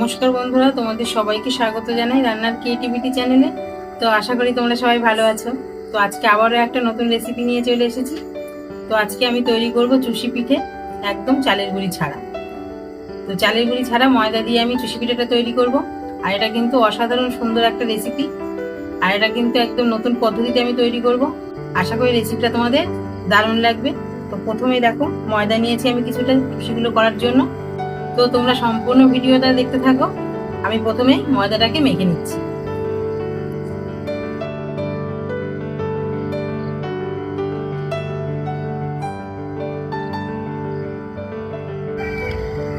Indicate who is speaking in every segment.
Speaker 1: নমস্কার বন্ধুরা, তোমাদের সবাইকে স্বাগত জানাই রান্নার ক্রিয়েটিভিটি চ্যানেলে তো আশা করি তোমরা সবাই ভালো আছো। তো আজকে আবারও একটা নতুন রেসিপি নিয়ে চলে এসেছি। তো আজকে আমি তৈরি করব চুষি পিঠে, একদম চালের গুঁড়ি ছাড়া। তো চালের গুঁড়ি ছাড়া ময়দা দিয়ে আমি চুষি পিঠেটা তৈরি করব। আর এটা কিন্তু অসাধারণ সুন্দর একটা রেসিপি আর এটা কিন্তু একদম নতুন পদ্ধতিতে আমি তৈরি করব। আশা করি রেসিপিটা তোমাদের দারুণ লাগবে। তো প্রথমে দেখো, ময়দা নিয়েছি আমি কিছুটা চুষিগুলো করার জন্য। তো তোমরা সম্পূর্ণ ভিডিওটা দেখতে থাকো। আমি প্রথমে ময়দাটাকে মেখে নিচ্ছি।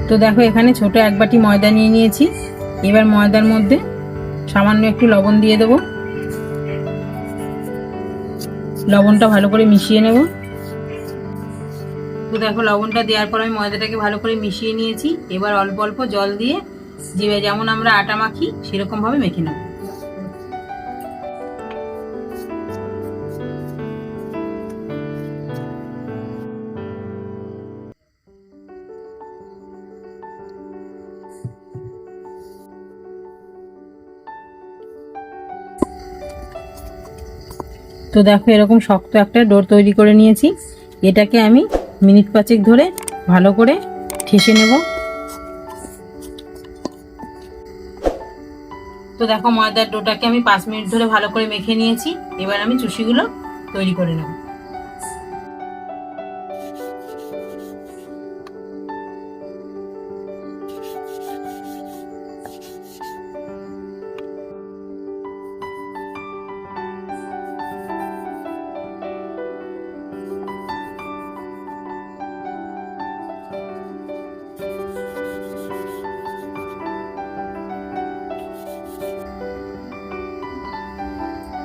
Speaker 1: তো দেখো, এখানে ছোট এক বাটি ময়দা নিয়ে নিয়েছি। এবার ময়দার মধ্যে সামান্য একটু লবণ দিয়ে দেবো। লবণটা ভালো করে মিশিয়ে নেব। তো দেখো লবণটা দেওয়ার পর আমি ময়দাটাকে ভালো করে মিশিয়ে নিয়েছি। এবার অল্প অল্প জল দিয়ে যে যেমন আমরা আটা মাখি, সেরকম ভাবে মেখে নেব। তো দেখো এরকম শক্ত একটা ডোর তৈরি করে নিয়েছি। এটাকে আমি মিনিট পাঁচেক ধরে ভালো করে ঠেসে নেব। তো দেখো ময়দার ডোটাকে আমি পাঁচ মিনিট ধরে ভালো করে মেখে নিয়েছি। এবার আমি চুষিগুলো তৈরি করে নেব।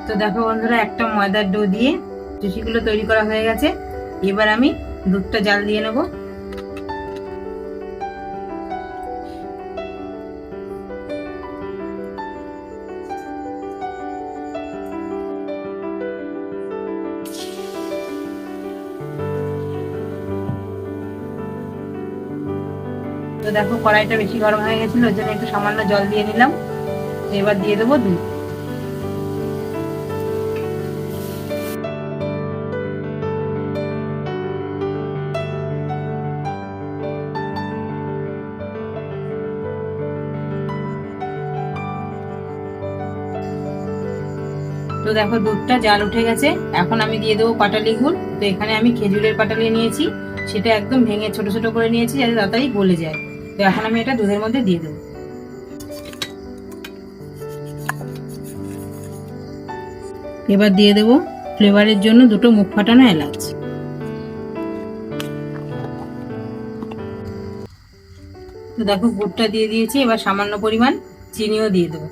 Speaker 1: তো দেখো বন্ধুরা, একটা ময়দার ডো দিয়ে চুষিগুলো তৈরি করা হয়ে গেছে। এবার আমি দুধটা জাল দিয়ে নেব। তো দেখো কড়াইটা বেশি গরম হয়ে গেছিল, ওই জন্য একটু সামান্য জল দিয়ে নিলাম। এবার দিয়ে দেবো দুধ। তো দেখো দুধটা জাল উঠে গেছে। এখন আমি দিয়ে দেবো পাটালি গুড় তো এখানে আমি খেজুরের পাটালি নিয়েছি। সেটা একদম ভেঙে ছোট ছোট করে নিয়েছি যাতে তাড়াতাড়ি গলে যায়। তো এখন আমি এটা দুধের মধ্যে দিয়ে দেবো। এবার দিয়ে দেবো ফ্লেভারের জন্য দুটো মুখ ফাটানো এলাচ। তো দেখো গুড়টা দিয়ে দিয়েছি, এবার সামান্য পরিমাণ চিনিও দিয়ে দেবো।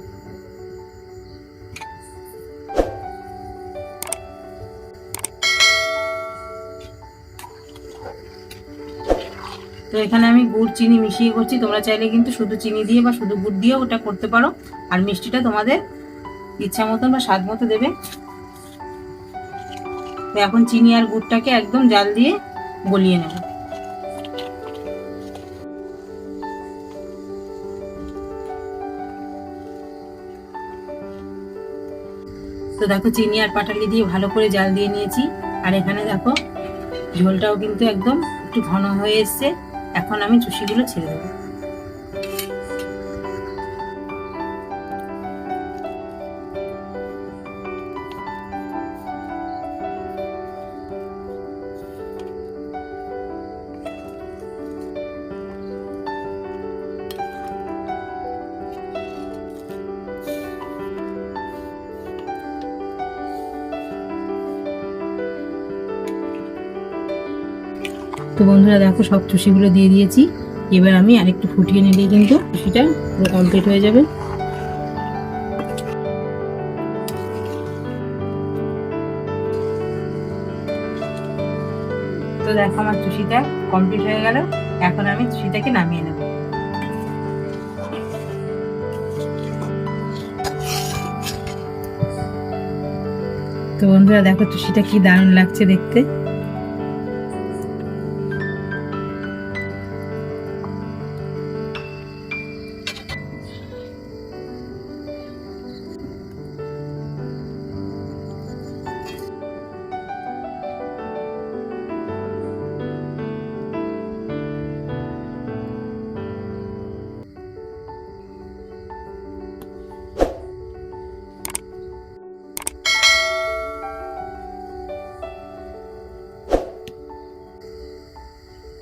Speaker 1: তো এখানে আমি গুড়, চিনি মিশিয়ে করছি। তোমরা চাইলে কিন্তু শুধু চিনি দিয়ে বা শুধু গুড় দিয়েও ওটা করতে পারো। আর মিষ্টিটা তোমাদের ইচ্ছা মতন বা স্বাদ মতো দেবে। তো এখন চিনি আর গুড়টাকে একদম জাল দিয়ে গলিয়ে নেব। তো দেখো, চিনি আর পাটালি দিয়ে ভালো করে জাল দিয়ে নিয়েছি। আর এখানে দেখো ঝোলটাও কিন্তু একদম একটু ঘন হয়ে এসছে। এখন আমি চুষিগুলো ছেড়ে দেবো। তো বন্ধুরা দেখো সব চুষিগুলো দিয়ে দিয়েছি। এবার আমি আরেকটু ফুটিয়ে নিলেই কিন্তু চুষিটা পুরো কমপ্লিট হয়ে যাবে। তো দেখো আমার চুষিটা কমপ্লিট হয়ে গেল। এখন আমি চুষিটাকে নামিয়ে নেব। তো বন্ধুরা দেখো চুষিটা কি দারুণ লাগছে দেখতে।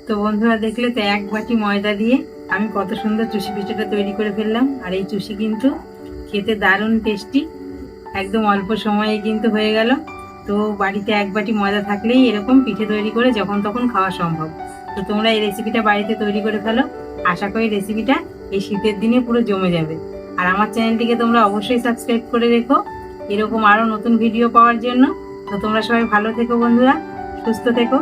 Speaker 1: তো বন্ধুরা দেখলে তো এক বাটি ময়দা দিয়ে আমি কত সুন্দর চুষি পিঠাটা তৈরি করে ফেললাম। আর এই চুষি কিন্তু খেতে দারুণ টেস্টি। একদম অল্প সময়ে কিন্তু হয়ে গেল। তো বাড়িতে এক বাটি ময়দা থাকলেই এরকম পিঠে তৈরি করে যখন তখন খাওয়া সম্ভব। তো তোমরা এই রেসিপিটা বাড়িতে তৈরি করে ফেলো। আশা করি রেসিপিটা এই শীতের দিনে পুরো জমে যাবে। আর আমার চ্যানেলটিকে তোমরা অবশ্যই সাবস্ক্রাইব করে রেখো। এরকম আরও নতুন ভিডিও পাওয়ার জন্য। তো তোমরা সবাই ভালো থেকো বন্ধুরা, সুস্থ থেকো।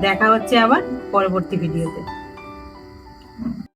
Speaker 1: দেখা হচ্ছে আবার পরবর্তী ভিডিওতে।